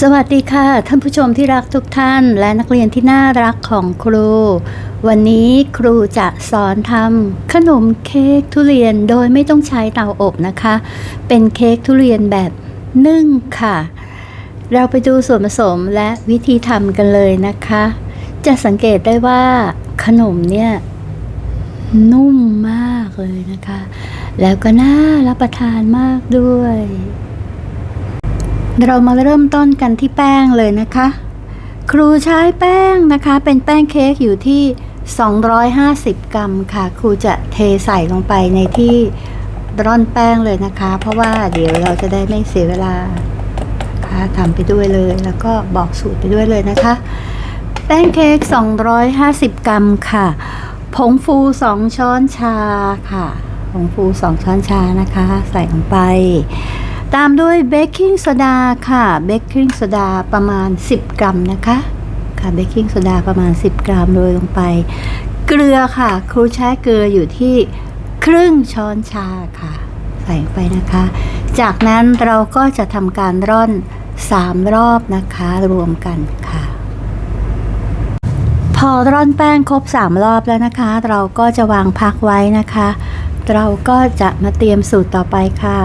สวัสดีค่ะ ท่านผู้ชมที่รักทุกท่าน และนักเรียนที่น่ารักของครู วันนี้ครูจะสอนทำขนมเค้กทุเรียนโดยไม่ต้องใช้เตาอบนะคะ เป็นเค้กทุเรียนแบบนึ่งค่ะ เราไปดูส่วนผสมและวิธีทำกันเลยนะคะ จะสังเกตได้ว่าขนมเนี่ยนุ่มมากเลยนะคะ แล้วก็น่ารับประทานมากด้วย เรามาเริ่มต้นกันที่แป้งเลยนะคะ ครูใช้แป้งนะคะ เป็นแป้งเค้กอยู่ที่ 250 กรัมค่ะ ครูจะเทใส่ลงไปในที่ร่อนแป้งเลยนะคะ เพราะว่าเดี๋ยวเราจะได้ไม่เสียเวลานะคะทำไปด้วยเลยแล้วก็บอกสูตรไปด้วยเลยนะคะ แป้งเค้ก 250 กรัมค่ะ ผงฟู 2 ช้อนชาค่ะ ผงฟู 2 ช้อนชานะคะ ใส่ลงไป ตามด้วยเบกกิ้งโซดาค่ะเบกกิ้งโซดาประมาณ 10 กรัมนะคะค่ะเบกกิ้งโซดาประมาณ 10 กรัมโรยลงไป เกลือค่ะ ครูใช้เกลืออยู่ที่ครึ่งช้อนชาค่ะ ใส่ไปนะคะ จากนั้นเราก็จะทำการร่อน 3 รอบนะคะรวมกันค่ะ พอร่อนแป้งครบ 3 รอบแล้วนะคะ เราก็จะวางพักไว้นะคะ เราก็จะมาเตรียมสูตรต่อไปค่ะ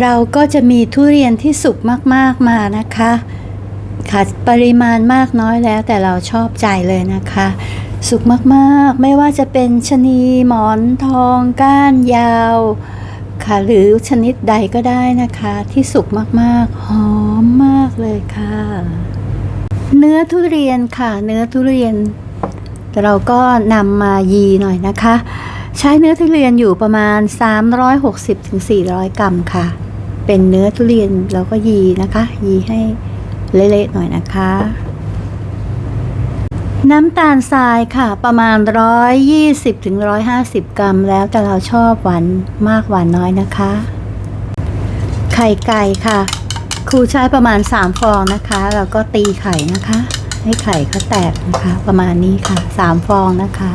เราก็จะมีทุเรียนที่สุกมากๆมานะคะค่ะปริมาณมากน้อยแล้วแต่เราชอบใจเลยนะคะ สุกมากๆ ไม่ว่าจะเป็นชะนีหมอนทองก้านยาว ค่ะหรือชนิดใดก็ได้นะคะ ที่สุกมากๆ หอมมากเลยค่ะ เนื้อทุเรียนค่ะ เนื้อทุเรียน เราก็นำมายีหน่อยนะคะ ใช้เนื้อทุเรียนอยู่ประมาณ 360-400 กรัมค่ะ เป็นเนื้อทุเรียนเราก็ยีนะคะ ยีให้เละๆหน่อยนะคะ น้ำตาลทรายค่ะ ประมาณ 120-150 กรัมแล้วแต่เราชอบหวานมากหวานน้อยนะคะ ไข่ไก่ค่ะ ครูใช้ประมาณ 3 ฟองนะคะแล้วก็ตีไข่นะคะ ให้ไข่เขาแตกนะคะ ประมาณนี้ค่ะ 3 ฟองนะคะ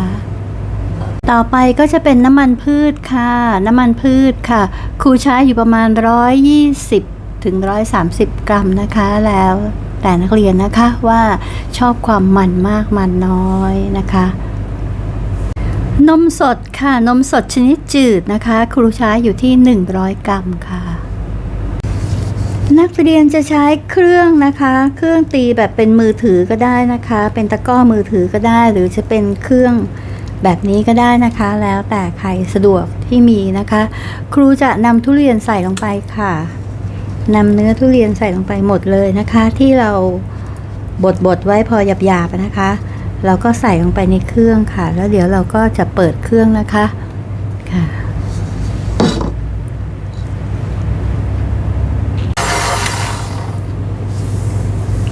ต่อไปก็จะเป็นน้ำมันพืชค่ะ น้ำมันพืชค่ะ ครูใช้อยู่ประมาณ 120 ถึง 130 กรัมนะคะ แล้วแต่นักเรียนนะคะว่าชอบความมันมากมันน้อยนะคะ นมสดค่ะ นมสดชนิดจืดนะคะ ครูใช้อยู่ที่ 100 กรัมค่ะ นักเรียนจะใช้เครื่องนะคะ เครื่องตีแบบเป็นมือถือก็ได้นะคะ เป็นตะก้อมือถือก็ได้ หรือจะเป็นเครื่อง แบบนี้ก็ได้นะคะแล้วแต่ใครสะดวกที่มีนะคะ ครูจะนำทุเรียนใส่ลงไปค่ะนำเนื้อทุเรียนใส่ลงไปหมดเลยนะคะ ที่เราบดบดไว้พอหยาบๆนะคะ เราก็ใส่ลงไปในเครื่องค่ะ แล้วเดี๋ยวเราก็จะเปิดเครื่องนะคะค่ะ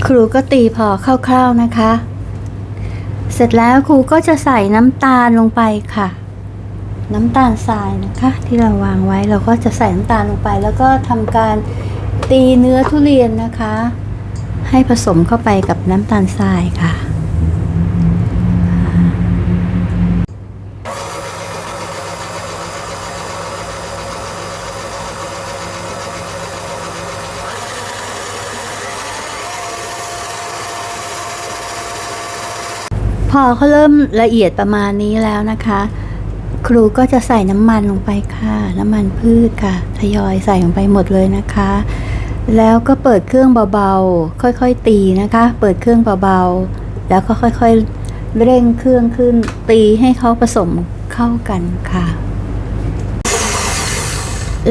ครูก็ตีพอคร่าวๆนะคะ เสร็จแล้วครูก็จะใส่น้ำตาลลงไปค่ะ น้ำตาลทรายนะคะ ที่เราวางไว้เราก็จะใส่น้ำตาลลงไป แล้วก็ทำการตีเนื้อทุเรียนนะคะ ให้ผสมเข้าไปกับน้ำตาลทรายค่ะ อเขาเริ่มละเอียดประมาณนี้แล้วนะคะ ครูก็จะใส่น้ำมันลงไปค่ะ น้ำมันพืชค่ะทยอยใส่ลงไปหมดเลยนะคะ แล้วก็เปิดเครื่องเบาๆ ค่อยๆตีนะคะ เปิดเครื่องเบาๆ แล้วก็ค่อยๆเร่งเครื่องขึ้นตีให้เขาผสมเข้ากันค่ะ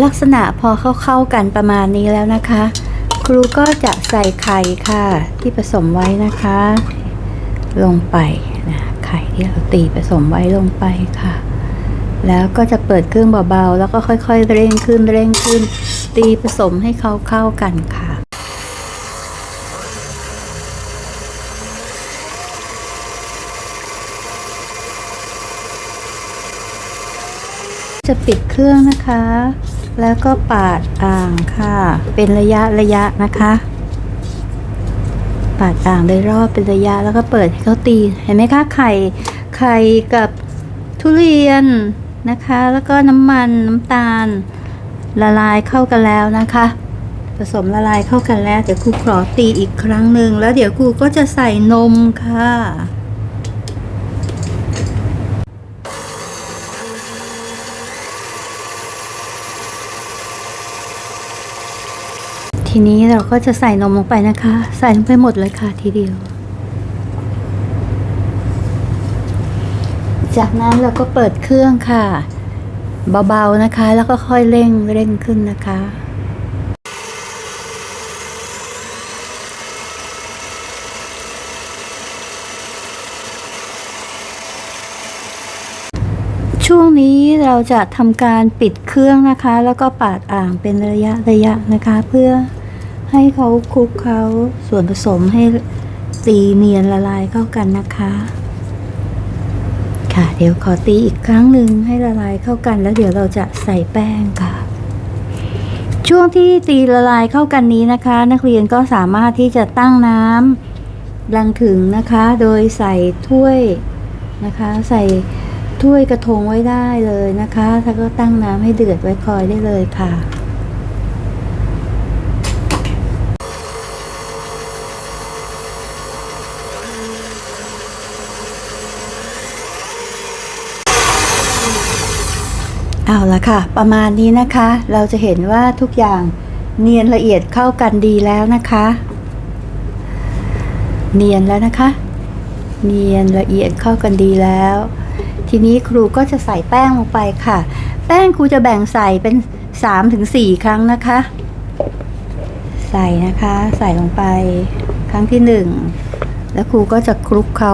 ลักษณะพอเข้าเข้าๆกันประมาณนี้แล้วนะคะ ครูก็จะใส่ไข่ค่ะ ที่ผสมไว้นะคะ ลงไป ไข่ที่เราตีผสมไว้ลงไปค่ะ แล้วก็จะเปิดเครื่องเบาๆ แล้วก็ค่อยๆ เร่งขึ้นเร่งขึ้น ตีผสมให้เขาเข้ากันค่ะจะปิดเครื่องนะคะ แล้วก็ปาดอ่างค่ะ เป็นระยะระยะนะคะ ปาดอ่างโดยรอบเป็นระยะแล้วก็เปิดให้เขาตี เห็นไหมคะไข่ไข่กับทุเรียนนะคะ แล้วก็น้ำมันน้ำตาล ละลายเข้ากันแล้วนะคะ ผสมละลายเข้ากันแล้ว เดี๋ยวครูขอตีอีกครั้งหนึ่งแล้วเดี๋ยวครูก็จะใส่นมค่ะ ทีนี้เราก็จะใส่นมลงไปนะคะ ใส่ลงไปหมดเลยค่ะทีเดียว จากนั้นเราก็เปิดเครื่องค่ะ เบาๆนะคะ แล้วก็ค่อยเร่งเร่งขึ้นนะคะช่วงนี้เราจะทำการปิดเครื่องนะคะ แล้วก็ปาดอ่างเป็นระยะระยะนะคะ เพื่อ ให้เขาคลุกเขาส่วนผสมให้ตีเนียนละลายเข้ากันนะคะ ค่ะเดี๋ยวขอตีอีกครั้งหนึ่งให้ละลายเข้ากัน แล้วเดี๋ยวเราจะใส่แป้งค่ะ ช่วงที่ตีละลายเข้ากันนี้นะคะ นักเรียนก็สามารถที่จะตั้งน้ำลังถึงนะคะ โดยใส่ถ้วยนะคะ ใส่ถ้วยกระทงไว้ได้เลยนะคะแล้วก็ตั้งน้ำให้เดือดไว้คอยได้เลยค่ะ เอาละค่ะ ประมาณนี้นะคะ เราจะเห็นว่าทุกอย่างเนียนละเอียดเข้ากันดีแล้วนะคะ เนียนแล้วนะคะ เนียนละเอียดเข้ากันดีแล้ว ทีนี้ครูก็จะใส่แป้งลงไปค่ะ แป้งครูจะแบ่งใส่เป็น3-4ถึงครั้งนะคะ ใส่นะคะ ใส่ลงไปครั้งที่หนึ่งแล้วครูก็จะคลุกเขา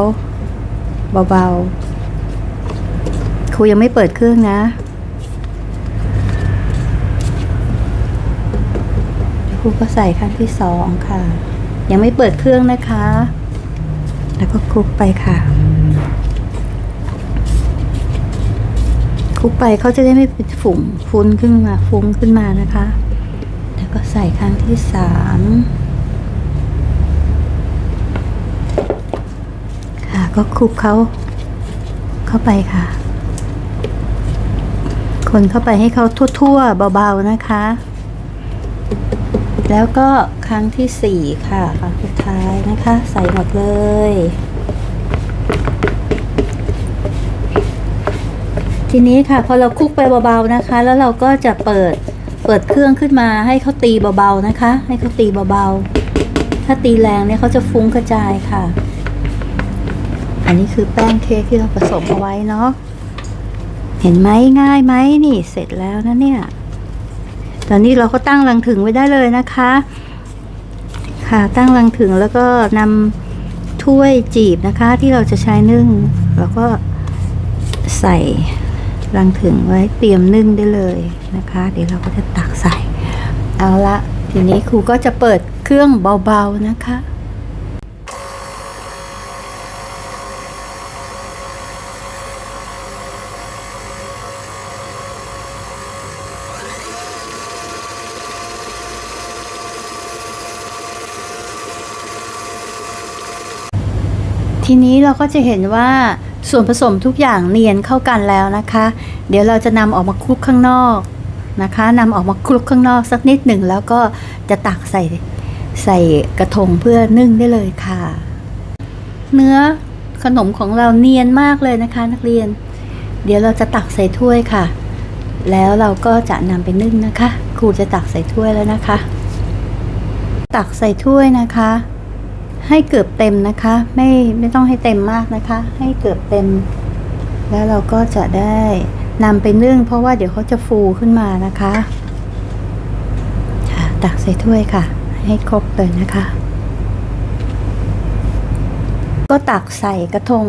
เบาๆ ครูยังไม่เปิดเครื่องนะ ครูก็ใส่ครั้งที่สองค่ะ ยังไม่เปิดเครื่องนะคะ แล้วก็คลุกไปค่ะคลุกไปเขาจะได้ไม่เป็นฝุ่งฟุ้นขึ้นมาฟุ้งขึ้นมานะคะ แล้วก็ใส่ครั้งที่สามค่ะก็คลุกเขาเข้าไปค่ะ คนเข้าไปให้เขาทั่วๆเบาๆนะคะ แล้วก็ครั้งที่สี่ค่ะครั้งสุดท้ายนะคะ ใส่หมดเลย ทีนี้ค่ะ พอเราคลุกไปเบาๆนะคะ แล้วเราก็จะเปิดเปิดเครื่องขึ้นมาให้เขาตีเบาๆนะคะ ให้เขาตีเบาๆ ถ้าตีแรงเนี่ยเขาจะฟุ้งกระจายค่ะ อันนี้คือแป้งเค้กที่เราผสมเอาไว้เนาะเห็นไหมง่ายไหมนี่เสร็จแล้วนะเนี่ย ตอนนี้เราก็ตั้งรังถึงไว้ได้เลยนะคะ ค่ะตั้งรังถึงแล้วก็นำถ้วยจีบนะคะ ที่เราจะใช้นึ่งเราก็ใส่รังถึงไว้เตรียมนึ่งได้เลยนะคะ เดี๋ยวเราก็จะตักใส่ เอาละทีนี้ครูก็จะเปิดเครื่องเบาๆนะคะ ทีนี้เราก็จะเห็นว่าส่วนผสมทุกอย่างเนียนเข้ากันแล้วนะคะ เดี๋ยวเราจะนำออกมาคลุกข้างนอกนะคะนำออกมาคลุกข้างนอกสักนิดหนึ่งแล้วก็จะตักใส่ใส่กระทงเพื่อนึ่งได้เลยค่ะ เนื้อขนมของเราเนียนมากเลยนะคะ นักเรียน เดี๋ยวเราจะตักใส่ถ้วยค่ะ แล้วเราก็จะนำไปนึ่งนะคะ ครูจะตักใส่ถ้วยแล้วนะคะ ตักใส่ถ้วยนะคะ ให้เกือบเต็มนะคะ ไม่ไม่ต้องให้เต็มมากนะคะ ให้เกือบเต็ม แล้วเราก็จะได้นำไปนึ่ง เพราะว่าเดี๋ยวเขาจะฟูขึ้นมานะคะค่ะตักใส่ถ้วยค่ะ ให้ครบเลยนะคะ ก็ตักใส่กระทง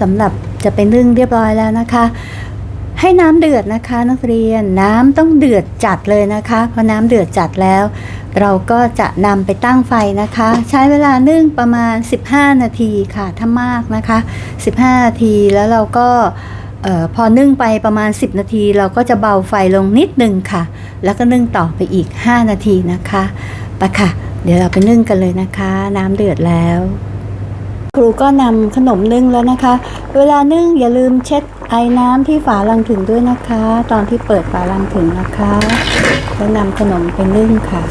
สำหรับจะไปนึ่งเรียบร้อยแล้วนะคะ ให้น้ำเดือดนะคะนักเรียนน้ำต้องเดือดจัดเลยนะคะพอน้ำเดือดจัดแล้ว เราก็จะนำไปตั้งไฟนะคะ ใช้เวลานึ่งประมาณ 15 นาทีค่ะถ้ามากนะคะ 15 นาทีแล้วเราก็ออพอนึ่งไปประมาณ 10 นาที เราก็จะเบาไฟลงนิดนึงค่ะ แล้วก็นึ่งต่อไปอีก 5 นาทีนะคะไปค่ะ เดี๋ยวเราไปนึ่งกันเลยนะคะ น้ำเดือดแล้ว ครูก็นำขนมนึ่งแล้วนะคะ เวลานึ่งอย่าลืมเช็ด ไอ้น้ำที่ฝาลังถึงด้วยนะคะ ตอนที่เปิดฝาลังถึงนะคะแล้วนำขนมไปนึ่งค่ะ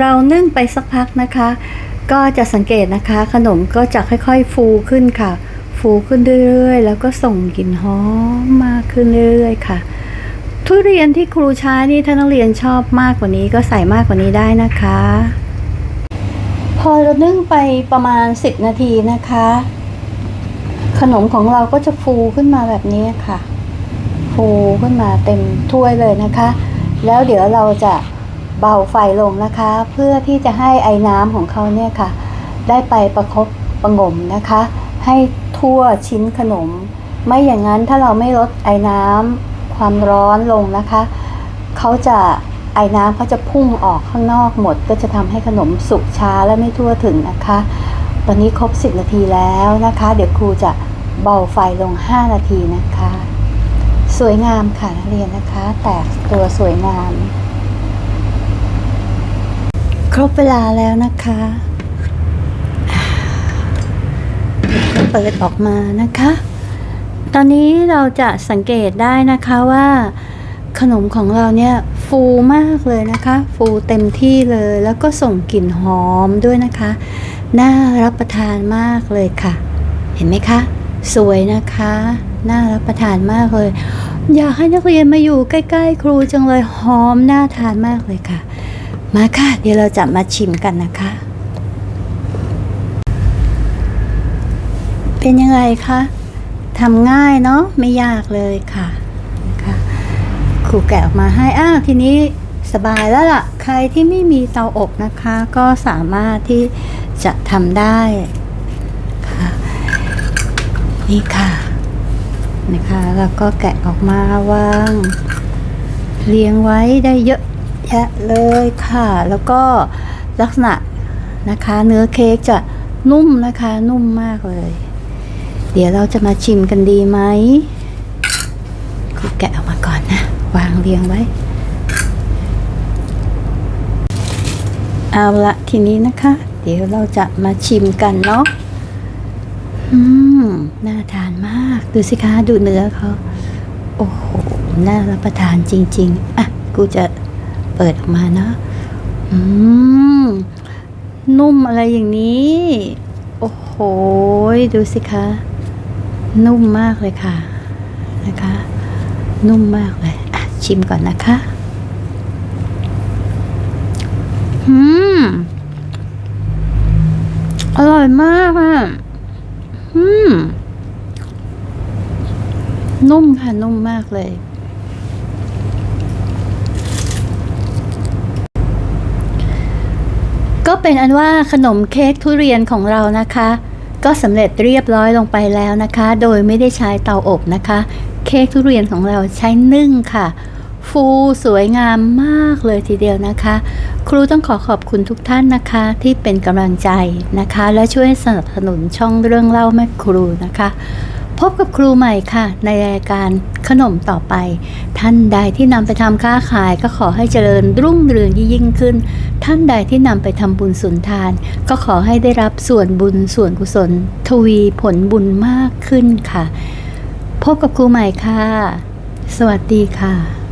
เรานึ่งไปสักพักนะคะ ก็จะสังเกตนะคะ ขนมก็จะค่อย ๆ ฟูขึ้นค่ะ ฟูขึ้นเรื่อยๆ แล้วก็ส่งกลิ่นหอมมากขึ้นเรื่อยๆค่ะ ทุเรียนที่ครูใช้นี่ถ้านักเรียนชอบมากกว่านี้ก็ใส่มากกว่านี้ได้นะคะ พอเรานึ่งไปประมาณ 10 นาทีนะคะ ขนมของเราก็จะฟูขึ้นมาแบบนี้ค่ะ ฟูขึ้นมาเต็มถ้วยเลยนะคะ แล้วเดี๋ยวเราจะเบาไฟลงนะคะ เพื่อที่จะให้ไอ้น้ำของเขาเนี่ยค่ะ ได้ไปประคบประงมนะคะ ให้ทั่วชิ้นขนม ไม่อย่างนั้นถ้าเราไม่ลดไอ้น้ำความร้อนลงนะคะเขาจะไอ้น้ำเขาจะพุ่งออกข้างนอกหมด ก็จะทำให้ขนมสุกช้าและไม่ทั่วถึงนะคะ ตอนนี้ครบ 10 นาทีแล้วนะคะ เดี๋ยวครูจะเบาไฟลง 5 นาทีนะคะ สวยงามค่ะนักเรียนนะคะ แตกตัวสวยงาม ครบเวลาแล้วนะคะ เปิดออกมานะคะ ตอนนี้เราจะสังเกตได้นะคะว่าขนมของเราเนี่ยฟูมากเลยนะคะ ฟูเต็มที่เลยแล้วก็ส่งกลิ่นหอมด้วยนะคะ น่ารับประทานมากเลยค่ะ เห็นไหมคะ สวยนะคะ น่ารับประทานมากเลย อยากให้นักเรียนมาอยู่ใกล้ๆ ครูจังเลยหอมน่าทานมากเลยค่ะ มาค่ะ เดี๋ยวเราจะมาชิมกันนะคะ เป็นยังไงคะทำง่ายเนาะไม่ยากเลยค่ะนะคะครูแกะออกมาให้อ้าวทีนี้สบายแล้วล่ะ ใครที่ไม่มีเตาอบนะคะ ก็สามารถที่ จะทำได้ค่ะนี่ค่ะนะคะแล้วก็แกะออกมาวางเรียงไว้ได้เยอะแยะเลยค่ะ แล้วก็ลักษณะนะคะ เนื้อเค้กจะนุ่มนะคะนุ่มมากเลย เดี๋ยวเราจะมาชิมกันดีไหมครูแกะออกมาก่อนนะ วางเรียงไว้ เอาละทีนี้นะคะ เดี๋ยวเราจะมาชิมกันเนาะอืมน่าทานมาก ดูสิคะดูเนื้อเขาโอ้โห น่ารับประทานจริง ๆ อะ กูจะเปิดออกมาเนาะอืม นุ่มอะไรอย่างนี้ โอ้โห ดูสิคะ นุ่มมากเลยค่ะ นะคะ นุ่มมากเลย อะ ชิมก่อนนะคะ อืม อร่อยมากอะอืม นุ่มค่ะ นุ่มมากเลย ก็เป็นอันว่าขนมเค้กทุเรียนของเรานะคะ ก็สำเร็จเรียบร้อยลงไปแล้วนะคะ โดยไม่ได้ใช้เตาอบนะคะ เค้กทุเรียนของเราใช้นึ่งค่ะ ฟูสวยงามมากเลยทีเดียวนะคะ ครูต้องขอขอบคุณทุกท่านนะคะที่เป็นกำลังใจนะคะ และช่วยสนับสนุนช่องเรื่องเล่าแม่ครูนะคะ พบกับครูใหม่ค่ะ ในรายการขนมต่อไป ท่านใดที่นำไปทำค้าขายก็ขอให้เจริญรุ่งเรืองยิ่งขึ้น ท่านใดที่นำไปทำบุญสุนทาน ก็ขอให้ได้รับส่วนบุญส่วนกุศล ทวีผลบุญมากขึ้นค่ะ พบกับครูใหม่ค่ะ สวัสดีค่ะ